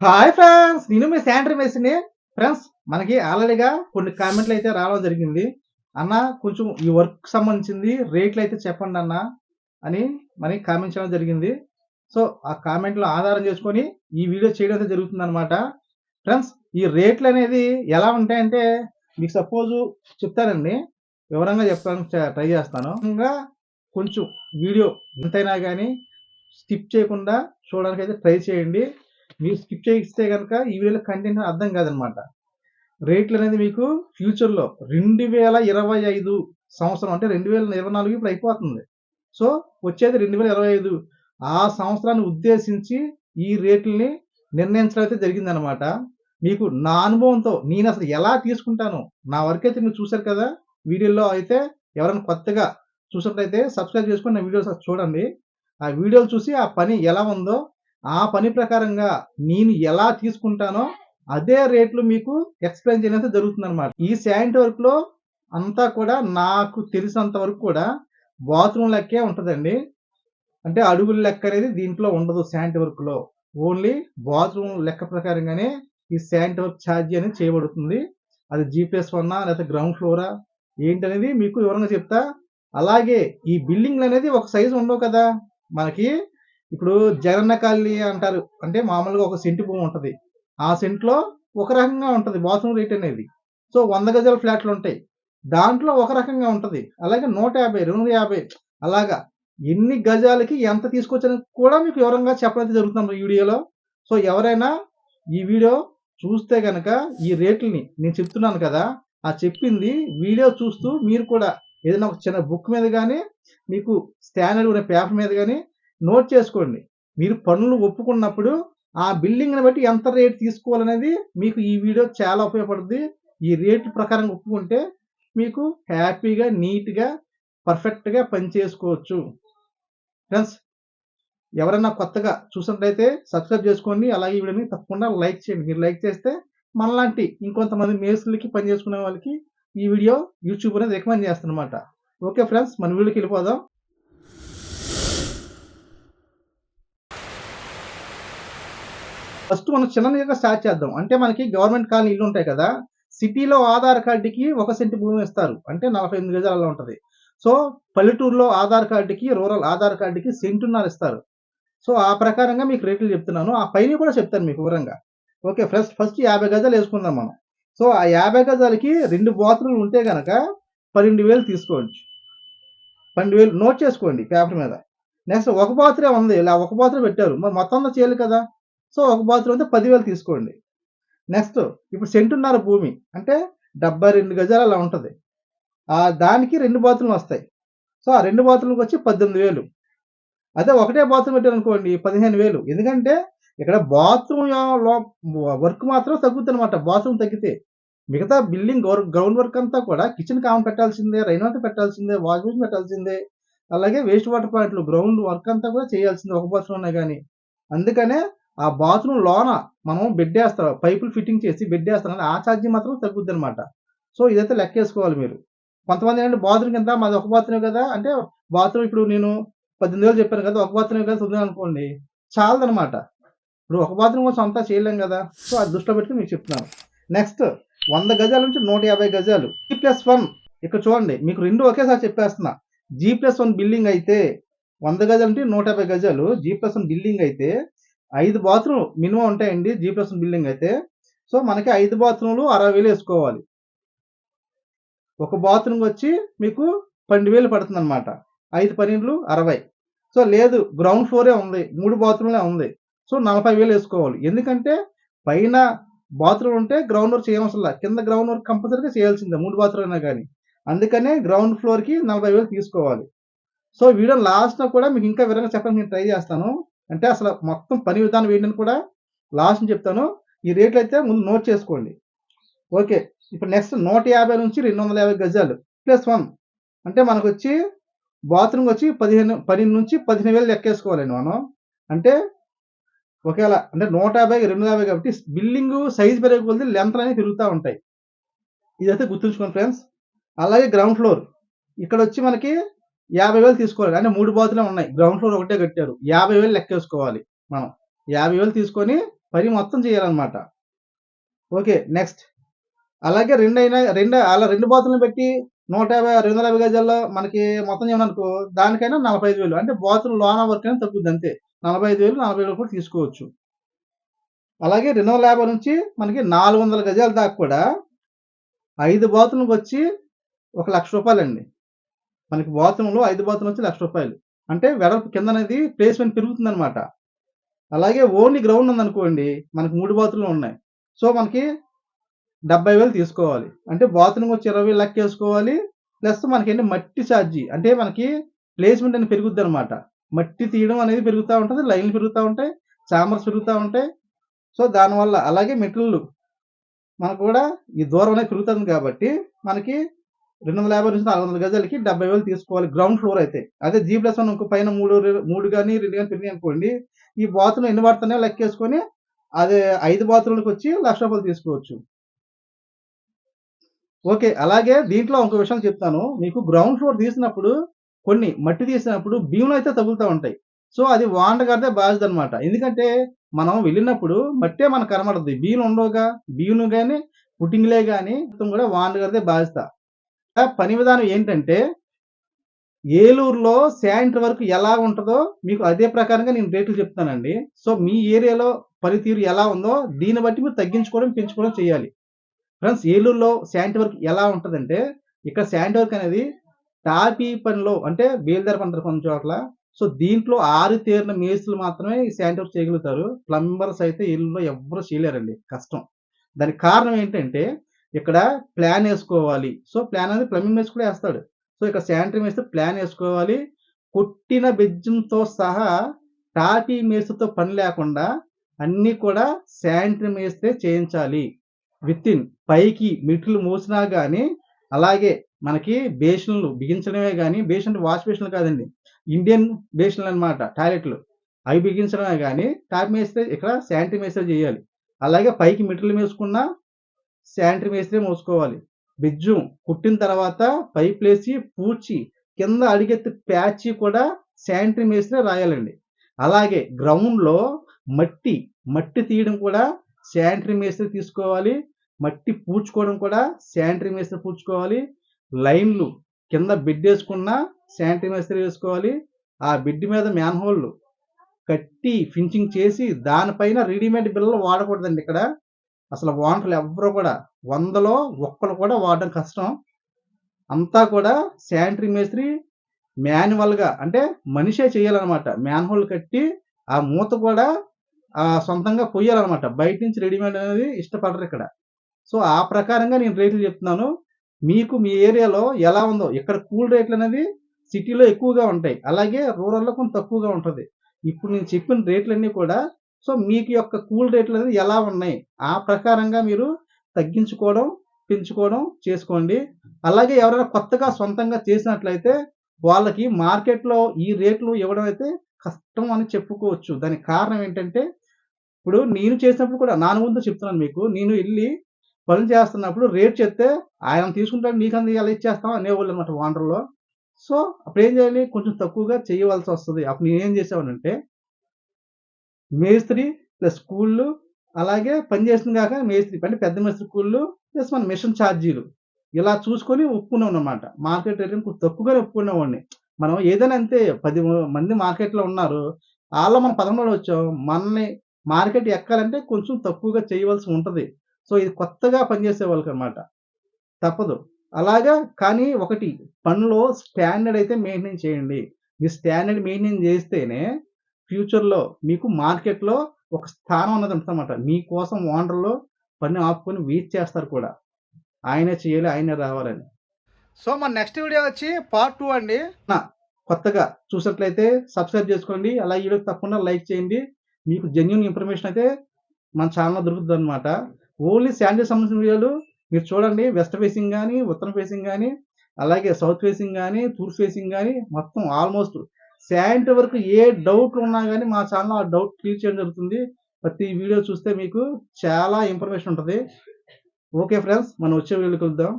Hi friends నేను మీ sanitary మెస్ని friends మనకి ఆల్రెడీగా కొన్ని కామెంట్లు అయితే రావడం జరిగింది. అన్న కొంచెం ఈ వర్క్ సంబంధించింది రేట్లు అయితే చెప్పండి అన్న అని మనకి కామెంట్ చేయడం జరిగింది. సో ఆ కామెంట్లు ఆధారం చేసుకొని ఈ వీడియో చేయడం అయితే జరుగుతుంది అనమాట ఫ్రెండ్స్ ఈ రేట్లు అనేది ఎలా ఉంటాయంటే మీకు సపోజ్ చెప్తానండి. వివరంగా చెప్పడానికి ట్రై చేస్తాను. ఇంకా కొంచెం వీడియో ఎంతైనా కానీ స్కిప్ చేయకుండా చూడడానికి అయితే ట్రై చేయండి. మీరు స్కిప్ చేయిస్తే కనుక ఈ వీడియోలో కంటెంట్ అర్థం కాదనమాట. రేట్లు అనేది మీకు ఫ్యూచర్లో రెండు వేల ఇరవై ఐదు సంవత్సరం అంటే రెండు వేల ఇరవై నాలుగు ఇప్పుడు అయిపోతుంది. సో వచ్చేది రెండు వేల ఇరవై ఐదు. ఆ సంవత్సరాన్ని ఉద్దేశించి ఈ రేట్లని నిర్ణయించడం అయితే జరిగిందనమాట. మీకు నా అనుభవంతో నేను అసలు ఎలా తీసుకుంటాను? నా వర్క్ అయితే మీరు చూశారు కదా. వీడియోలో అయితే ఎవరైనా కొత్తగా చూసినట్లయితే సబ్స్క్రైబ్ చేసుకొని నా వీడియోస్ చూడండి. ఆ వీడియోలు చూసి ఆ పని ఎలా ఉందో ఆ పని ప్రకారంగా నేను ఎలా తీసుకుంటానో అదే రేట్లు మీకు ఎక్స్ప్లెయిన్ చేయడం జరుగుతుంది అనమాట ఈ శాంట్ వర్క్లో అంతా కూడా నాకు తెలిసినంత వరకు కూడా బాత్రూమ్ లెక్కే ఉంటుందండి. అంటే అడుగుల లెక్క అనేది దీంట్లో ఉండదు శాంట్ వర్క్లో ఓన్లీ బాత్రూమ్ లెక్క ప్రకారంగానే ఈ శాంట్ వర్క్ ఛార్జీ అనేది చేయబడుతుంది. అది జీపీఎస్ వన్నా లేకపోతే గ్రౌండ్ ఫ్లోరా ఏంటనేది మీకు వివరంగా చెప్తా. అలాగే ఈ బిల్డింగ్లు అనేది ఒక సైజు ఉండవు కదా. మనకి ఇప్పుడు జగన్న కాలనీ అంటారు. అంటే మామూలుగా ఒక సెంటు భూమి ఉంటుంది. ఆ సెంట్లో ఒక రకంగా ఉంటుంది బాత్రూమ్ రేట్ అనేది. సో వంద గజాల ఫ్లాట్లు ఉంటాయి. దాంట్లో ఒక రకంగా ఉంటుంది. అలాగే నూట యాభై రెండు యాభై అలాగా. ఎన్ని గజాలకి ఎంత తీసుకొచ్చని కూడా మీకు వివరంగా చెప్పడం జరుగుతుంది ఈ వీడియోలో. సో ఎవరైనా ఈ వీడియో చూస్తే కనుక ఈ రేట్లని నేను చెప్తున్నాను కదా ఆ చెప్పింది వీడియో చూస్తూ మీరు కూడా ఏదైనా ఒక చిన్న బుక్ మీద కానీ మీకు స్టాండర్డ్ ఉన్న పేపర్ మీద కానీ నోట్ చేసుకోండి. మీరు పనులు ఒప్పుకున్నప్పుడు ఆ బిల్డింగ్ని బట్టి ఎంత రేట్ తీసుకోవాలనేది మీకు ఈ వీడియో చాలా ఉపయోగపడుతుంది ఈ రేట్ ప్రకారం ఒప్పుకుంటే మీకు హ్యాపీగా నీట్గా పర్ఫెక్ట్గా పని చేసుకోవచ్చు. ఫ్రెండ్స్ ఎవరైనా కొత్తగా చూసినట్లయితే సబ్స్క్రైబ్ చేసుకోండి. అలాగే ఈ వీడియోని తప్పకుండా లైక్ చేయండి. మీరు లైక్ చేస్తే మనలాంటి ఇంకొంతమంది మేస్త్రులకి పని చేసుకునే వాళ్ళకి ఈ వీడియో యూట్యూబ్ అనేది రికమెండ్ చేస్తానమాట ఓకే ఫ్రెండ్స్ మన వీడియోకి వెళ్ళిపోదాం. ఫస్ట్ మనం చిన్నగా స్టార్ట్ చేద్దాం. అంటే మనకి గవర్నమెంట్ కాలనీ ఇల్లు ఉంటాయి కదా సిటీలో ఆధార్ కార్డుకి ఒక సెంటు భూమి ఇస్తారు. అంటే నలభై ఎనిమిది గజాలలో ఉంటుంది. సో పల్లెటూరులో ఆధార్ కార్డుకి రూరల్ ఆధార్ కార్డుకి సెంటున్నర ఇస్తారు. సో ఆ ప్రకారంగా మీకు రేట్లు చెప్తున్నాను. ఆ పైన కూడా చెప్తాను మీకు వివరంగా. ఓకే ఫస్ట్ ఫస్ట్ యాభై గజాలు వేసుకుందాం మనం. సో ఆ యాభై గజాలకి రెండు బాత్రూమ్లు ఉంటే కనుక పన్నెండు వేలు తీసుకోవచ్చు. పన్నెండు వేలు నోట్ చేసుకోండి పేపర్ మీద. నెక్స్ట్ ఒక బాత్రూమ్ ఉంది. ఇలా ఒక బాత్రూమ్ పెట్టారు. మరి మొత్తం చేయాలి కదా. సో ఒక బాత్రూమ్ అయితే పదివేలు తీసుకోండి. నెక్స్ట్ ఇప్పుడు సెంటున్నర భూమి అంటే డెబ్బై రెండు గజాలు అలా ఉంటుంది. దానికి రెండు బాత్రూమ్లు వస్తాయి. సో ఆ రెండు బాత్రూమ్కి వచ్చి పద్దెనిమిది వేలు. అదే ఒకటే బాత్రూమ్ పెట్టారు అనుకోండి పదిహేను వేలు. ఎందుకంటే ఇక్కడ బాత్రూమ్ వర్క్ మాత్రం తగ్గుతుంది అనమాట బాత్రూమ్ తగ్గితే మిగతా బిల్డింగ్ గ్రౌండ్ వర్క్ అంతా కూడా కిచెన్ కామన్ పెట్టాల్సిందే రైన్ వాటర్ పెట్టాల్సిందే వాష్ బేసిన్ పెట్టాల్సిందే. అలాగే వేస్ట్ వాటర్ పాయింట్లు గ్రౌండ్ వర్క్ అంతా కూడా చేయాల్సిందే ఒక బాత్రూమ్ ఉన్నాయి కానీ అందుకనే ఆ బాత్రూమ్ లోన మనం బెడ్ వేస్తాం పైపులు ఫిట్టింగ్ చేసి బెడ్ వేస్తాం ఆ ఛార్జీ మాత్రం తగ్గుద్ది అనమాట సో ఇదైతే లెక్కేసుకోవాలి మీరు. కొంతమంది ఏంటంటే బాత్రూమ్ కింద మాది ఒక బాత్రూమ్ కదా అంటే బాత్రూమ్ ఇప్పుడు నేను పద్దెనిమిది వేలు చెప్పాను కదా ఒక బాత్రూమ్ కదా చూద్దాం అనుకోండి చాలదనమాట ఇప్పుడు ఒక బాత్రూమ్ కోసం అంతా చేయలేం కదా సో అది దృష్టిలో పెట్టుకుని మీకు చెప్తున్నాను. నెక్స్ట్ వంద గజాల నుంచి నూట యాభై గజాలు. జీ ప్లస్ వన్ ఇక్కడ చూడండి మీకు రెండు ఒకేసారి చెప్పేస్తున్నా. జీ ప్లస్ వన్ బిల్డింగ్ అయితే వంద గజాలు అంటే నూట యాభై గజాలు జీ ప్లస్ వన్ బిల్డింగ్ అయితే ఐదు బాత్రూమ్ మినిమం ఉంటాయండి జీ ప్లస్ బిల్డింగ్ అయితే. సో మనకి ఐదు బాత్రూమ్లు అరవై వేలు వేసుకోవాలి. ఒక బాత్రూమ్ వచ్చి మీకు పన్నెండు వేలు పడుతుంది అనమాట ఐదు పన్నెండులు అరవై. సో లేదు గ్రౌండ్ ఫ్లోరే ఉంది మూడు బాత్రూమ్లే ఉంది. సో నలభై వేలు వేసుకోవాలి. ఎందుకంటే పైన బాత్రూమ్ ఉంటే గ్రౌండ్ వర్క్ చేయవలసిన కింద గ్రౌండ్ వర్క్ కంపల్సరీగా చేయాల్సిందే మూడు బాత్రూమ్ అయినా కానీ. అందుకనే గ్రౌండ్ ఫ్లోర్కి నలభై వేలు తీసుకోవాలి. సో వీడియో లాస్ట్లో కూడా మీకు ఇంకా వివరంగా చెప్పడానికి నేను ట్రై చేస్తాను. అంటే అసలు మొత్తం పని విధానం ఏంటని కూడా లాస్ట్ చెప్తాను. ఈ రేట్లు అయితే ముందు నోట్ చేసుకోండి. ఓకే. ఇప్పుడు నెక్స్ట్ నూట యాభై నుంచి రెండు వందల యాభై గజాలు ప్లస్ వన్. అంటే మనకు వచ్చి బాత్రూమ్ వచ్చి పదిహేను పన్నెండు నుంచి పదిహేను వేలు లెక్కేసుకోవాలండి మనం. అంటే ఒకవేళ అంటే నూట యాభై రెండు యాభై కాబట్టి బిల్డింగ్ సైజ్ పెరగకూడదు లెంత్ అనేవి పెరుగుతూ ఉంటాయి. ఇదైతే గుర్తుంచుకోండి ఫ్రెండ్స్. అలాగే గ్రౌండ్ ఫ్లోర్. ఇక్కడ వచ్చి మనకి యాభై వేలు తీసుకోవాలి. అంటే మూడు బాతులే ఉన్నాయి. గ్రౌండ్ ఫ్లోర్ ఒకటే కట్టారు. యాభై వేలు లెక్కేసుకోవాలి మనం. యాభై వేలు తీసుకొని పని మొత్తం చేయాలన్నమాట. ఓకే నెక్స్ట్ అలాగే రెండు అయినా రెండు అలా రెండు బాతులను పెట్టి నూట యాభై రెండు వందల యాభై గజాల్లో మనకి మొత్తం చేయమనుకో దానికైనా నలభై ఐదు వేలు. అంటే బాతులు లోన వర్క్ అయినా తగ్గుద్ది అంతే. నలభై ఐదు వేలు నలభై వేలు కూడా తీసుకోవచ్చు. అలాగే రెండు వందల యాభై నుంచి మనకి నాలుగు వందల గజాల దాకా కూడా ఐదు బాతులకు వచ్చి ఒక లక్ష రూపాయలు అండి మనకి బాత్రూంలో ఐదు బాత్రూమ్ వచ్చి లక్ష రూపాయలు. అంటే వెడల్పు కింద అనేది ప్లేస్మెంట్ పెరుగుతుంది అనమాట అలాగే ఓన్లీ గ్రౌండ్ ఉందనుకోండి మనకి మూడు బాత్రూమ్లు ఉన్నాయి. సో మనకి డెబ్బై వేలు తీసుకోవాలి. అంటే బాత్రూమ్ వచ్చి ఇరవై వేలు లెక్క వేసుకోవాలి. ప్లస్ మనకి ఏంటి? మట్టి ఛార్జీ. అంటే మనకి ప్లేస్మెంట్ అనేది పెరుగుద్ది అనమాట మట్టి తీయడం అనేది పెరుగుతూ ఉంటుంది లైన్లు పెరుగుతూ ఉంటాయి చామర్స్ పెరుగుతూ ఉంటాయి. సో దానివల్ల అలాగే మెటీరియల్ మనకు కూడా ఈ దూరం అనేది పెరుగుతుంది కాబట్టి మనకి రెండు వందల యాభై నుంచి నాలుగు వందల గజాలకి డెబ్బై వేలు తీసుకోవాలి. గ్రౌండ్ ఫ్లోర్ అయితే. అదే జీ ప్లస్ వన్ ఇంకో పైన మూడు మూడు కానీ రెండు కానీ పెరిగాయి అనుకోండి ఈ బాత్రూమ్ ఎన్ని పడుతున్నాయో లెక్కేసుకొని అదే ఐదు బాత్రూమ్లకు వచ్చి లక్ష రూపాయలు తీసుకోవచ్చు. ఓకే అలాగే దీంట్లో ఇంకో విషయం చెప్తాను. మీకు గ్రౌండ్ ఫ్లోర్ తీసినప్పుడు కొన్ని మట్టి తీసినప్పుడు భీములు అయితే తగులుతూ ఉంటాయి. సో అది వాండ కడితే బాధ్యత అనమాట ఎందుకంటే మనం వెళ్ళినప్పుడు మట్టే మనకు కనబడుతుంది బీలు ఉండవుగా. బీను కానీ పుట్టింగ్లే కానీ మొత్తం కూడా వాండ కడితే బాధ్యత. పని విధానం ఏంటంటే ఏలూరులో శానిటరీ వరకు ఎలా ఉంటుందో మీకు అదే ప్రకారంగా నేను రేట్లు చెప్తానండి. సో మీ ఏరియాలో పనితీరు ఎలా ఉందో దీన్ని బట్టి మీరు తగ్గించుకోవడం పెంచుకోవడం చేయాలి. ఫ్రెండ్స్ ఏలూరులో శానిటరీ వర్క్ ఎలా ఉంటుందంటే ఇక్కడ శానిటరీ వర్క్ అనేది టాపీ పనిలో అంటే బేల్దారి పంటారు కొన్ని చోట్ల. సో దీంట్లో ఆరు తీరిన మేస్తులు మాత్రమే ఈ శానిటరీ వర్క్ చేయగలుగుతారు. ప్లంబర్స్ అయితే ఏలూరులో ఎవరు చేయలేరండి. కష్టం. దానికి కారణం ఏంటంటే ఇక్కడ ప్లాన్ వేసుకోవాలి. సో ప్లాన్ అనేది ప్లంబింగ్ మేస్త్రి కూడా వేస్తాడు. సో ఇక్కడ శానిటరీ మేస్త్రి ప్లాన్ వేసుకోవాలి. కొట్టిన బెజ్జంతో సహా టాపీ మేసుతో పని లేకుండా అన్నీ కూడా శానిటరీ మేస్తే చేయించాలి. విత్ ఇన్ పైకి మిట్లు మూసినా కానీ అలాగే మనకి బేషన్లు బిగించడమే కానీ బేషన్ అంటే వాష్ బేషన్లు కాదండి. ఇండియన్ బేషన్లు అనమాట టాయిలెట్లు. అవి బిగించడమే కానీ టాప్ మేస్తే ఇక్కడ శానిటరీ మేస్తే చేయాలి. అలాగే పైకి మిట్లు వేసుకున్న శానిటరీ మేస్త్రి మోసుకోవాలి. బెజ్జం కుట్టిన తర్వాత పైప్ లేసి పూడ్చి కింద అడిగెత్తి ప్యాచి కూడా శానిటరీ మేస్త్రి రాయాలండి. అలాగే గ్రౌండ్లో మట్టి మట్టి తీయడం కూడా శానిటరీ మేస్త్రి తీసుకోవాలి. మట్టి పూడ్చుకోవడం కూడా శానిటరీ మేస్త్రి పూడ్చుకోవాలి. లైన్లు కింద బిడ్ వేసుకున్న శానిటరీ మేస్త్రి వేసుకోవాలి. ఆ బిడ్ మీద మ్యాన్ కట్టి ఫినిషింగ్ చేసి దానిపైన రెడీమేడ్ బిల్లలు వాడకూడదండి ఇక్కడ. అసలు వాంటలు ఎవ్వరు కూడా వందలో ఒక్కరు కూడా వాడడం కష్టం. అంతా కూడా శానిటరీ మేస్త్రి మాన్యువల్గా అంటే మనిషే చేయాలన్నమాట. మ్యాన్ హోల్ కట్టి ఆ మూత కూడా ఆ సొంతంగా పొయ్యాలన్నమాట. బయట నుంచి రెడీమేడ్ అనేది ఇష్టపడరు ఇక్కడ. సో ఆ ప్రకారంగా నేను రేట్లు చెప్తున్నాను. మీకు మీ ఏరియాలో ఎలా ఉందో ఇక్కడ కూల్ రేట్లు అనేది సిటీలో ఎక్కువగా ఉంటాయి. అలాగే రూరల్లో కొంచెం తక్కువగా ఉంటుంది. ఇప్పుడు నేను చెప్పిన రేట్లన్నీ కూడా సో మీకు యొక్క కూల్ రేట్లు అనేది ఎలా ఉన్నాయి? ఆ ప్రకారంగా మీరు తగ్గించుకోవడం పెంచుకోవడం చేసుకోండి. అలాగే ఎవరైనా కొత్తగా సొంతంగా చేసినట్లయితే వాళ్ళకి మార్కెట్లో ఈ రేట్లు ఇవ్వడం అయితే కష్టం అని చెప్పుకోవచ్చు. దానికి కారణం ఏంటంటే ఇప్పుడు నేను చేసినప్పుడు కూడా నా ముందు చెప్తున్నాను మీకు నేను వెళ్ళి పనులు చేస్తున్నప్పుడు రేట్ చెప్తే ఆయన తీసుకుంటాడు నీకు అంత ఎలా ఇచ్చేస్తాం అనేవాళ్ళు అనమాట వాండర్లో సో అప్పుడు ఏం చేయాలి? కొంచెం తక్కువగా చేయవలసి వస్తుంది. అప్పుడు నేను ఏం మేస్త్రి ప్లస్ స్కూళ్ళు అలాగే పని కాక మేస్త్రి. అంటే పెద్ద మేస్త్రి కూళ్ళు ప్లస్ మన మిషన్ ఛార్జీలు. ఇలా చూసుకొని ఒప్పుకున్నాం అనమాట మార్కెట్ రేట్ కొంచెం తక్కువగానే ఒప్పుకునేవాడిని. మనం ఏదైనా అంతే పది మంది మార్కెట్లో ఉన్నారు. వాళ్ళు మనం పదమూడు వచ్చాం. మనల్ని మార్కెట్ ఎక్కాలంటే కొంచెం తక్కువగా చేయవలసి ఉంటుంది. సో ఇది కొత్తగా పనిచేసే వాళ్ళకి అనమాట తప్పదు. అలాగా కానీ ఒకటి పనిలో స్టాండర్డ్ అయితే మెయింటైన్ చేయండి. మీ స్టాండర్డ్ మెయింటైన్ చేస్తేనే ఫ్యూచర్లో మీకు మార్కెట్లో ఒక స్థానం అన్నది ఉంటుందన్నమాట మీకోసం ఓనర్లో పని ఆపుకొని వెయిట్ చేస్తారు కూడా. ఆయనే చేయాలి ఆయనే రావాలని. సో మన నెక్స్ట్ వీడియో వచ్చి పార్ట్ టూ అండి. నా కొత్తగా చూసినట్లయితే సబ్స్క్రైబ్ చేసుకోండి. అలా వీడియో తప్పకుండా లైక్ చేయండి. మీకు జెన్యున్ ఇన్ఫర్మేషన్ అయితే మన ఛానల్లో దొరుకుతుంది అనమాట ఓన్లీ శాండీ సంబంధించిన వీడియోలు మీరు చూడండి. వెస్ట్ ఫేసింగ్ కానీ ఉత్తరం ఫేసింగ్ కానీ అలాగే సౌత్ ఫేసింగ్ కానీ తూర్పు ఫేసింగ్ కానీ మొత్తం ఆల్మోస్ట్ శాంటి వరకు ఏ డౌట్ ఉన్నా కానీ మా ఛానల్ ఆ డౌట్ క్లియర్ చేయడం జరుగుతుంది. ప్రతి వీడియో చూస్తే మీకు చాలా ఇన్ఫర్మేషన్ ఉంటుంది. ఓకే ఫ్రెండ్స్ మనం వచ్చే వీడియోకి వెళ్దాం